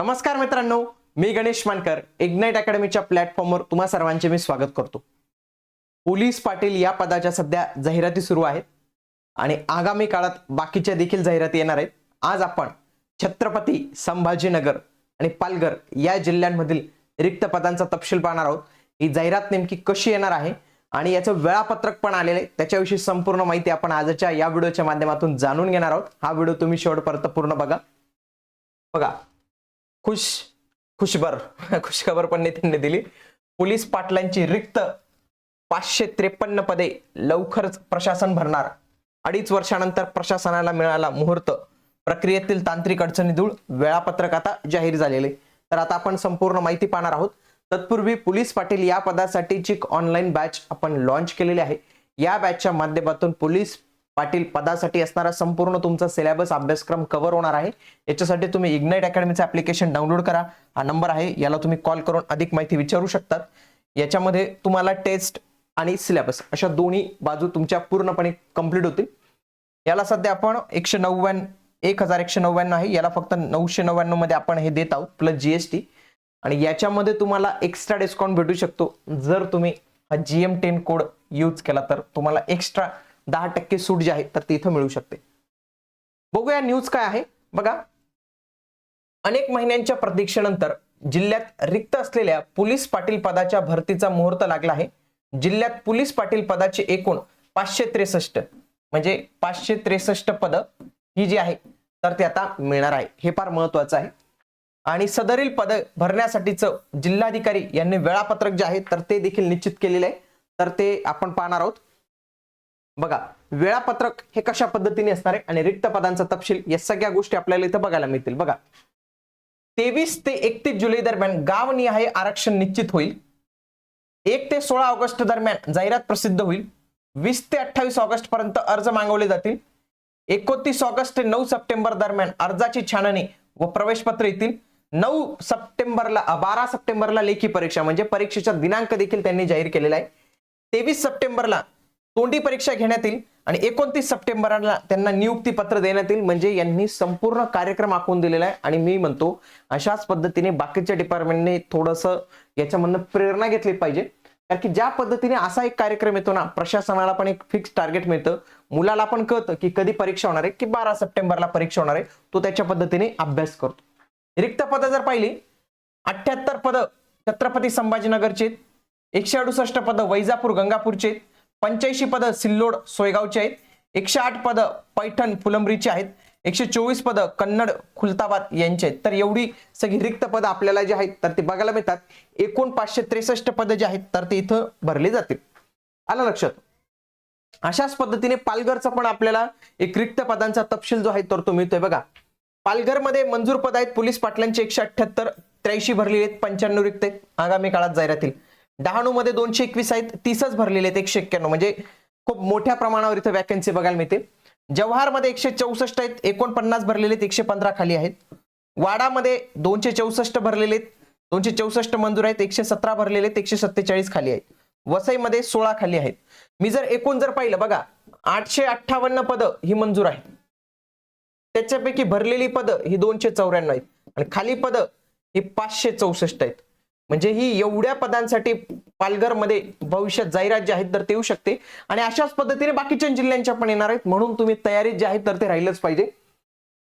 नमस्कार मित्रांनो मी गणेश मानकर इग्नाइट अकॅडमीच्या प्लॅटफॉर्मवर तुम्हा सर्वांचे मी स्वागत करतो. पोलीस पाटील या पदाच्या सध्या जाहिराती सुरू आहेत आणि आगामी काळात बाकीच्या देखील जाहिराती येणार आहेत. आज आपण छत्रपती संभाजीनगर आणि पालघर या जिल्ह्यांमधील रिक्त पदांचा तपशील पाहणार आहोत. ही जाहिरात नेमकी कशी येणार आहे आणि याचं वेळापत्रक पण आलेलं आहे. त्याच्याविषयी संपूर्ण माहिती आपण आजच्या या व्हिडिओच्या माध्यमातून जाणून घेणार आहोत. हा व्हिडिओ तुम्ही शेवटपर्यंत पूर्ण बघा. बघा खुश खुशबर खुशखबर पण नेत्यांनी दिली. पोलीस पाटलांची रिक्त पाचशे त्रेपन्न पदे लवकरच प्रशासन भरणार. अडीच वर्षानंतर प्रशासनाला मिळाला मुहूर्त. प्रक्रियेतील तांत्रिक अडचणी धूळ वेळापत्रक आता जाहीर झालेले. तर आता आपण संपूर्ण माहिती पाहणार आहोत. तत्पूर्वी पोलीस पाटील या पदासाठीची ऑनलाईन बॅच आपण लॉन्च केलेली आहे. या बॅचच्या माध्यमातून पोलीस पाटील पदासाठी असणारा संपूर्ण तुमचा सिलेबस अभ्यासक्रम कव्हर होणार आहे. याच्यासाठी तुम्ही इग्नाइट अकॅडमीचं ऍप्लिकेशन डाउनलोड करा. हा नंबर आहे. याला तुम्ही कॉल करून अधिक माहिती विचारू शकतात. याच्यामध्ये तुम्हाला टेस्ट आणि सिलेबस अशा दोन्ही बाजू तुमच्या पूर्णपणे कंप्लीट होतील. याला सध्या आपण एकशे नव्याण्णव एक हजार एकशे नव्याण्णव आहे. याला फक्त नऊशे नव्याण्णवमध्ये आपण हे देत आहोत प्लस जीएसटी आणि याच्यामध्ये तुम्हाला एक्स्ट्रा डिस्काउंट भेटू शकतो. जर तुम्ही हा जीएम टेन कोड यूज केला तर तुम्हाला एक्स्ट्रा दहा टक्के सूट जी आहे तर ती इथं मिळू शकते. बघूया न्यूज काय आहे. बघा. अनेक महिन्यांच्या प्रतीक्षेनंतर जिल्ह्यात रिक्त असलेल्या पोलीस पाटील पदाच्या भरतीचा मुहूर्त लागला आहे. जिल्ह्यात पोलीस पाटील पदाचे एकूण पाचशे त्रेसष्ट म्हणजे पाचशे त्रेसष्ट पद ही जी आहे तर ते आता मिळणार आहे. हे फार महत्वाचं आहे. आणि सदरील पद भरण्यासाठीचं जिल्हाधिकारी यांनी वेळापत्रक जे आहे तर ते देखील निश्चित केलेले आहे. तर ते आपण पाहणार आहोत. बघा वेळापत्रक हे कशा पद्धतीने असणार आहे आणि रिक्त पदांचा तपशील या सगळ्या गोष्टी आपल्याला इथं बघायला मिळतील. बघा तेवीस ते एकतीस जुलै दरम्यान गावनिहाय आरक्षण निश्चित होईल. एक ते सोळा ऑगस्ट दरम्यान जाहिरात प्रसिद्ध होईल. वीस ते अठ्ठावीस ऑगस्ट पर्यंत अर्ज मागवले जातील. एकोणतीस ऑगस्ट ते नऊ सप्टेंबर दरम्यान अर्जाची छाननी व प्रवेशपत्र येतील. नऊ सप्टेंबरला बारा सप्टेंबरला लेखी परीक्षा म्हणजे परीक्षेचा दिनांक देखील त्यांनी जाहीर केलेला आहे. तेवीस सप्टेंबरला तोंडी परीक्षा घेण्यात येईल आणि एकोणतीस सप्टेंबरला त्यांना नियुक्ती पत्र देण्यात येईल. म्हणजे यांनी संपूर्ण कार्यक्रम आखून दिलेला आहे. आणि मी म्हणतो अशाच पद्धतीने बाकीच्या डिपार्टमेंटने थोडंसं याच्यामधनं प्रेरणा घेतली पाहिजे. कारण की ज्या पद्धतीने असा एक कार्यक्रम येतो ना प्रशासनाला पण एक फिक्स टार्गेट मिळतं. मुलाला पण कळतं की कधी परीक्षा होणार आहे की बारा सप्टेंबरला परीक्षा होणार आहे. तो त्याच्या पद्धतीने अभ्यास करतो. रिक्त पद जर पाहिली अठ्याहत्तर पद छत्रपती संभाजीनगरचे एकशे अडुसष्ट पद वैजापूर गंगापूरचे पंच्याऐंशी पद सिल्लोड सोयगावचे आहेत. एकशे आठ पद पैठण फुलंब्रीचे आहेत. एकशे चोवीस पद कन्नड खुलताबाद यांचे आहेत. तर एवढी सगळी रिक्त पद आपल्याला जे आहेत तर ते बघायला मिळतात. एकूण पाचशे त्रेसष्ट पद जे आहेत तर ते इथं भरले जातील. आलं लक्षात? अशाच पद्धतीने पालघरचा पण आपल्याला एक रिक्त पदांचा तपशील जो आहे तर तो मिळतोय बघा. पालघरमध्ये मंजूर पद आहेत पोलीस पाटलांचे एकशे अठ्ठ्याहत्तर त्र्याऐंशी भरलेले आहेत पंच्याण्णव रिक्त आहेत. आगामी काळात जाहिरातील डहाणू मध्ये दोनशे एकवीस आहेत तीसच भरलेले आहेत एकशे एक्क्याण्णव. म्हणजे खूप मोठ्या प्रमाणावर इथं वॅकन्सी बघायला मिळते जव्हारमध्ये एकशे चौसष्ट आहेत एकोणपन्नास भरलेले आहेत एकशे पंधरा खाली आहेत. वाडामध्ये दोनशे चौसष्ट भरलेले आहेत दोनशे चौसष्ट मंजूर आहेत एकशे सतरा भरलेले आहेत एकशे सत्तेचाळीस खाली आहेत. वसईमध्ये सोळा खाली आहेत. मी जर एकूण जर पाहिलं बघा आठशे अठ्ठावन्न पद ही मंजूर आहेत. त्याच्यापैकी भरलेली पद ही दोनशे चौऱ्याण्णव आहेत. आणि खाली पद ही पाचशे चौसष्ट आहेत. म्हणजे ही एवढ्या पदांसाठी पालघरमध्ये भविष्यात जाहिरात जी आहेत तर ते येऊ शकते. आणि अशाच पद्धतीने बाकीच्या जिल्ह्यांच्या पण येणार आहेत. म्हणून तुम्ही तयारीत जे आहेत तर ते राहिलंच पाहिजे.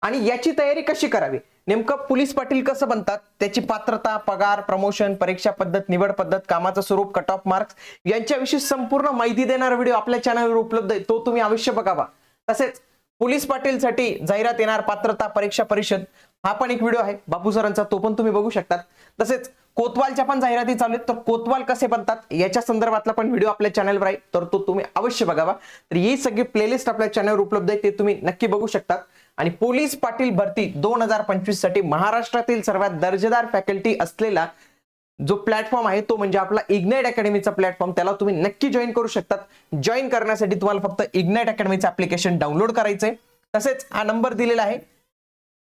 आणि याची तयारी कशी करावी? नेमकं पोलीस पाटील कसं बनतात? त्याची पात्रता पगार प्रमोशन परीक्षा पद्धत निवड पद्धत कामाचं स्वरूप कट ऑफ मार्क्स यांच्याविषयी संपूर्ण माहिती देणारा व्हिडिओ आपल्या चॅनलवर उपलब्ध आहे. तो तुम्ही अवश्य बघावा. तसेच पोलीस पाटीलसाठी जाहिरात येणार पात्रता परीक्षा परिषद हा पण एक व्हिडिओ आहे. बापू सरांचा तो पण तुम्ही बघू शकतात. तसेच कोतवालच्या पण जाहिराती चालू आहेत. तर कोतवाल कसे बनतात? याच्या संदर्भातला पण व्हिडिओ आपल्या चॅनलवर आहे. तर तो तुम्ही अवश्य बघावा. तर ही सगळी प्लेलिस्ट आपल्या चॅनलवर उपलब्ध आहे. ते तुम्ही नक्की बघू शकतात. आणि पोलीस पाटील भरती दोन हजार पंचवीससाठी महाराष्ट्रातील सर्वात दर्जेदार फॅकल्टी असलेला जो प्लॅटफॉर्म आहे तो म्हणजे आपला इग्नाइट अकॅडमीचा प्लॅटफॉर्म त्याला तुम्ही नक्की जॉईन करू शकतात. जॉईन करण्यासाठी तुम्हाला फक्त इग्नाइट अकॅडमीचं ऍप्लिकेशन डाउनलोड करायचंय तसेच हा नंबर दिलेला आहे.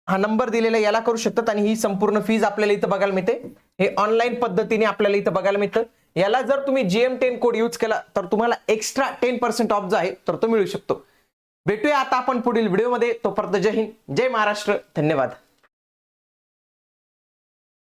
हा नंबर दिलेला याला करू शकतात आणि ही संपूर्ण फीज आपल्याला इथं बघायला मिळते. हे ऑनलाईन पद्धतीने आपल्याला इथं बघायला मिळतं. याला जर तुम्ही जीएम टेन कोड यूज केला तर तुम्हाला एक्स्ट्रा टेन पर्सेंट ऑफ जो आहे तर तो मिळू शकतो. भेटूया आता आपण पुढील व्हिडिओमध्ये तोपर्यंत जय हिंद जय महाराष्ट्र. धन्यवाद.